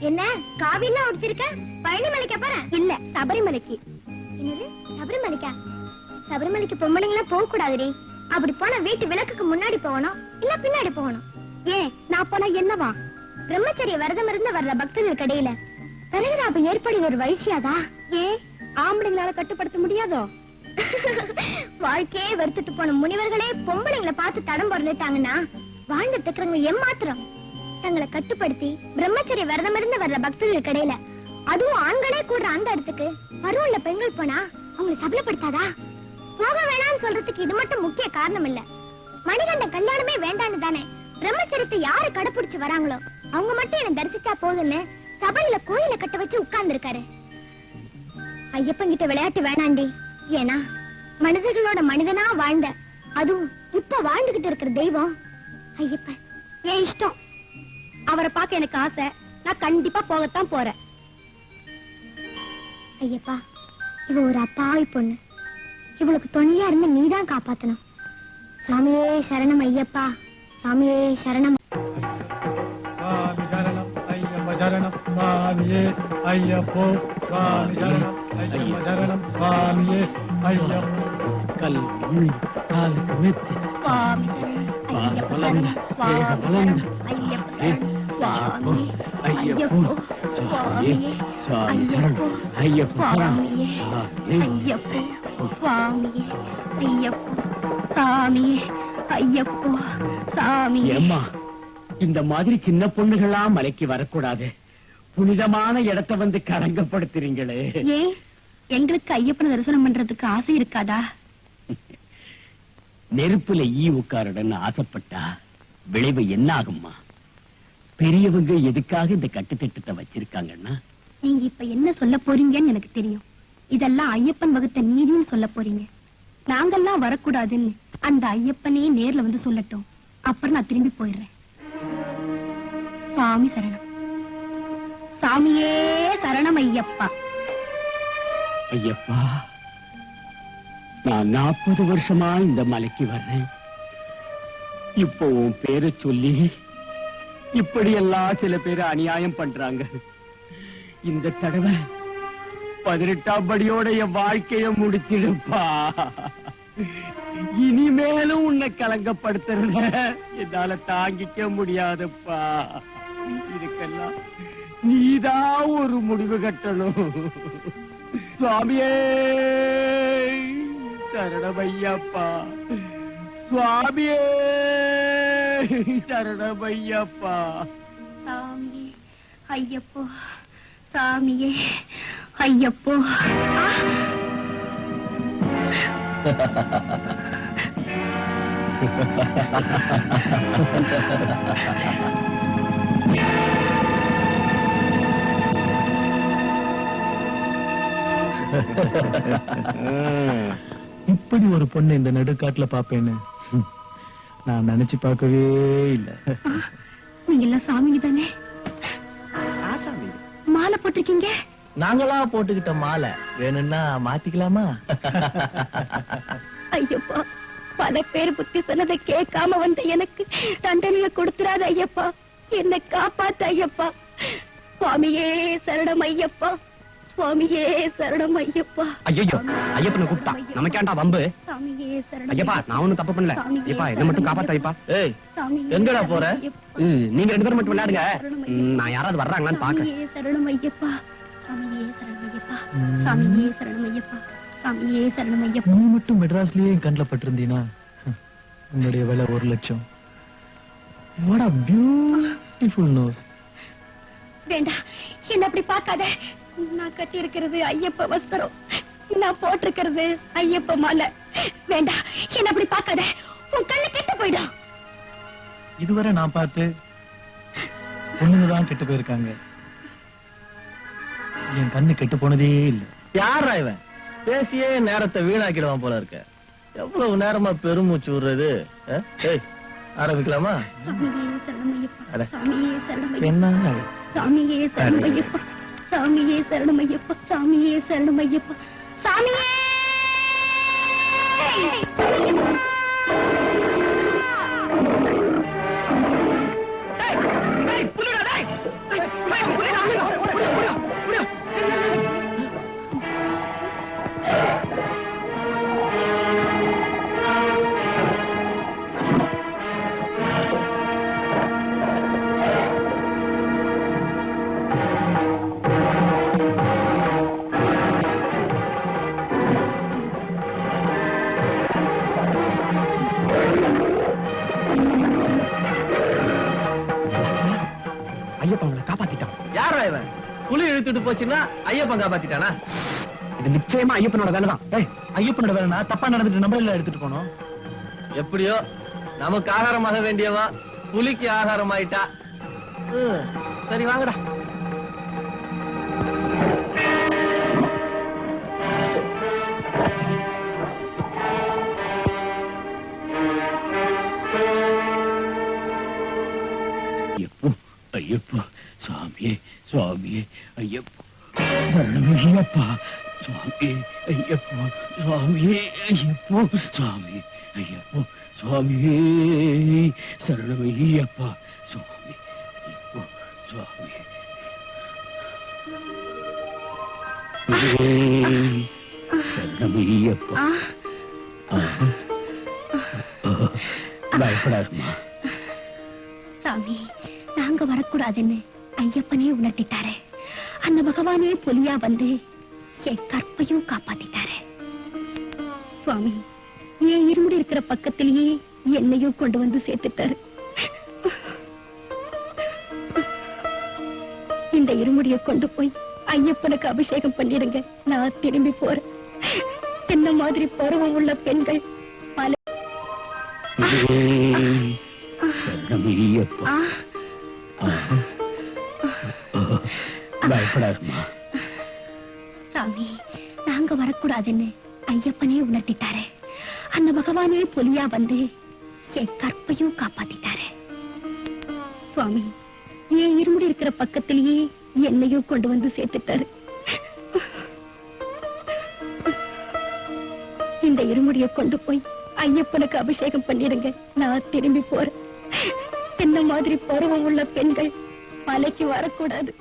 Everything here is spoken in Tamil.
என்ன காவியெல்லாம் உடுத்திருக்க பழனி மலைக்கா போறேன் இல்ல சபரிமலைக்கு. என்னது சபரிமலைக்கா? சபரிமலைக்கு பொம்பளைங்களாம் போக கூடாதுடி அப்படி போனா வீட்டு விளக்குக்கு முன்னாடி போகணும் இல்ல பின்னாடி போகணும். ஏன் நான் போனா என்னவா? பிரம்மச்சரிய விரதம் இருந்து வர்ற பக்தர்களுக்கு இடையில பிறகுதாபம் ஏற்படி ஒரு வயசியாதா ஏன் ஆம்பளைங்களால கட்டுப்படுத்த முடியாதோ? வாழ்க்கையே வெறுத்துட்டு போன முனிவர்களே பொம்பளைங்களை பார்த்து தடம் பிறந்துட்டாங்கன்னா வாழ்ந்துட்டு இருக்கிறவங்க மாத்திரம் தங்களை கட்டுப்படுத்தி பிரம்மச்சரிய விரதமிருந்து வர்ற பக்தர்கள் கடையில அதுவும் ஆண்களே கூடுற அந்த இடத்துக்கு பருவம்ல பெண்கள் போனா அவங்களை சபலப்படுத்தாதா? போக வேணாம்னு சொல்றதுக்கு இது மட்டும் முக்கிய காரணம் இல்ல. மணிகண்ட கல்யாணமே வேண்டான்னு தானே பிரம்மச்சரியத்தை யாரு கடைபிடிச்சு வராங்களோ அவங்க மட்டும் என்ன தரிசிச்சா போதுன்னு சபையில கோயில கட்ட வச்சு உட்கார்ந்து இருக்காரு ஐயப்பன் கிட்ட விளையாட்டு வேணாண்டி. ஏன்னா மனிதர்களோட மனிதனா வாழ்ந்த அதுவும் இப்ப வாழ்ந்துகிட்டு இருக்கிற தெய்வம் ஐயப்பன். என் இஷ்டம். அவரை பார்க்க எனக்கு ஆசை. நான் கண்டிப்பா போகத்தான் போறேன். ஐயப்பா இவ ஒரு அப்பாவி பொண்ணு. இவளுக்கு துணையா இருந்து நீதான் காப்பாத்தணும். சாமியே சரணம் ஐயப்பா. சாமியே சரணம். சுவாமி சரணம் ஐயப்ப சரணம். சுவாமியே ஐயப்போ சுவாமி சரணம். ஐயப்ப சரணம் சுவாமியே ஐயப்போ. கல் முழி காலுக்கு மெத்தி சுவாமி ஐயப்போ சுவாமி சரணம் ஐயப்போ ஏம்மா இந்த மாதிரி சின்ன பொண்ணுகளா மலைக்கு வரக்கூடாது. புனிதமான இடத்தை வந்து களங்கப்படுத்துறீங்களே ஏன் எங்களுக்கு ஐயப்பனை தரிசனம் பண்றதுக்கு ஆசை இருக்காதா? நெருப்புல ஈ உட்காருடன்னு ஆசைப்பட்டா விளைவு என்ன ஆகும்மா பெரியவங்க எதுக்காக இந்த கட்டுத்திட்டத்தை வச்சிருக்காங்கன்னா? நீங்க இப்ப என்ன சொல்ல போறீங்கன்னு எனக்கு தெரியும். இதெல்லாம் ஐயப்பன் வகுத்த நீதின்னு சொல்ல போறீங்க. நாங்கெல்லாம் வரக்கூடாதுன்னு அந்த ஐயப்பனே நேர்ல வந்து சொல்லட்டும். அப்புறம் நான் திரும்பி போயிடுறேன். சாமி சரணம். சாமியே சரணம் ஐயப்பா. ஐயப்பா நான் நாற்பது வருஷமா இந்த மலைக்கு வர்றேன். இப்போ உன் பேரை சொல்லி இப்படியெல்லாம் சில பேர் அநியாயம் பண்றாங்க. இந்த தடவை பதினெட்டாம் படியோட என் வாழ்க்கைய முடிச்சிடுப்பா. இனிமேலும் உன்னை கலங்கப்படுத்துறத என்னால தாங்கிக்க முடியாதுப்பா. இதுக்கெல்லாம் நீதான் ஒரு முடிவு கட்டணும். சுவாமியே சரணமையப்பா சுவாமியே. சரணமையப்பா சாமியே ஐயப்போ சாமியே ஐயப்போ! இப்படி ஒரு பொண்ணு இந்த நடுக்காட்டுல பாப்பேன்னு. நான் நினைச்சு பார்க்கவே இல்ல. நீங்க எல்லாம் சாமிங்க தானே? மாலை போட்டிருக்கீங்க? நாங்களா போட்டுக்கிட்ட மாலை. வேணும்னா மாத்திக்கலாமா? ஐயப்பா பல பேர் புத்தி சொன்னதை கேட்காம வந்த எனக்கு தண்டனையை கொடுத்துறாத ஐயப்பா. என்னை காப்பாத்து ஐயப்பா. சுவாமியே சரணம் ஐயப்பா. சுவாமியே சரணம் ஐயப்பா. ஐயோ ஐயப்பனை கூப்பிட்டா. நமக்கேண்டா வம்பு? ஐயப்பா நான் ஒண்ணும் தப்பு பண்ணல. ஐயப்பா என்ன மட்டும் காப்பாத்த ஐயப்பா. ஏய் எங்கடா போற? நீங்க ரெண்டு பேரும் மட்டும் விளையாடுங்க. நான் யாராவது வர்றாங்களான்னு பாக்க. சரணம் ஐயப்பா. சாமியே சரணம் ஐயப்பா. சாமியே சரணம் ஐயப்பா. சாமியே சரணம் ஐயப்பா. நீ மட்டும் மெட்ராஸ்லயே கண்ணுல பட்டிருந்தீனா? உன்னுடைய விலை ஒரு லட்சம். வாட் a பியூட்டிஃபுல் நோஸ் வேண்டாம் என்ன அப்படி பார்க்காத. நான் கட்டி இருக்கிறது ஐயப்ப வஸ்திரம். நான் போட்டிருக்கிறது ஐயப்ப மாலை. வேண்டாம் என்ன அப்படி பார்க்காத. உன் கண்ணு கெட்டு போயிடும். இதுவரை நான் பார்த்து பொண்ணுங்க தான் கெட்டு போயிருக்காங்க. என் கண்ணு கெட்டு போனதே இல்ல. யாரா இவன்? பேசியே நேரத்தை வீணாக்கிடுவான் போல இருக்க. எவ்வளவு நேரமா பெருமூச்சு விடுறது? ஆரம்பிக்கலாமா? என்ன சாமியே சரணம் ஐயப்பா. சாமியே சரணம் ஐயப்பா சாமியே சரணம் ஐயப்பா சாமியே! ஐயப்பா அவளை காப்பாத்திட்டான். யாரா இவன்? புலி இழுத்துட்டு போச்சுன்னா ஐயப்பன் காப்பாத்திட்டானா? இது நிச்சயமா ஐயப்பனோட வேலை தான் ஏய் ஐயப்பனோட வேலைனா தப்பா நடந்துட்டு நம்மள எடுத்துட்டு போனோம். எப்படியோ நமக்கு ஆகாரமாக வேண்டியவா புலிக்கு ஆகாரம் ஆயிட்டா சரி வாங்கடா. சுவாமியே சுவாமியே ஐயப்போ. ஐயப்பா சுவாமி ஐயப்போ சுவாமியே ஐயப்போ சுவாமி ஐயப்போ சுவாமியே சரணம் ஐயப்பா சுவாமி ஐயப்போ சுவாமி ஏய், சரணம் ஐயப்பா. ஆ, ஆ. பயப்படாதம்மா. சாமி நாங்க வரக்கூடாதுன்னு. ஐயப்பனே உணர்த்திட்டாரு. அந்த பகவானே புலியா வந்து என் கற்பையும் காப்பாத்திட்டாரு. சுவாமி என் இருமுடி இருக்கிற பக்கத்திலேயே என்னையும் கொண்டு வந்து சேர்த்துட்டாரு. இந்த இருமுடிய கொண்டு போய் ஐயப்பனுக்கு அபிஷேகம் பண்ணிடுங்க. நான் திரும்பி போறேன். என்ன மாதிரி பருவம் உள்ள பெண்கள் பல ஏய், பயப்படாதுமா சாமி நாங்க வரக்கூடாதுன்னு ஐயப்பனே உணர்த்திட்டாரு. அந்த பகவானே புலியா வந்து என் கற்பையும் காப்பாத்திட்டாரு. சுவாமி என் இருமுடி இருக்கிற பக்கத்திலேயே என்னையும் கொண்டு வந்து சேர்த்துட்டாரு. இந்த இருமுடிய கொண்டு போய் ஐயப்பனுக்கு அபிஷேகம் பண்ணிடுங்க. நான் திரும்பி போறேன். என்ன மாதிரி பருவம் உள்ள பெண்கள் மலைக்கு வரக்கூடாது.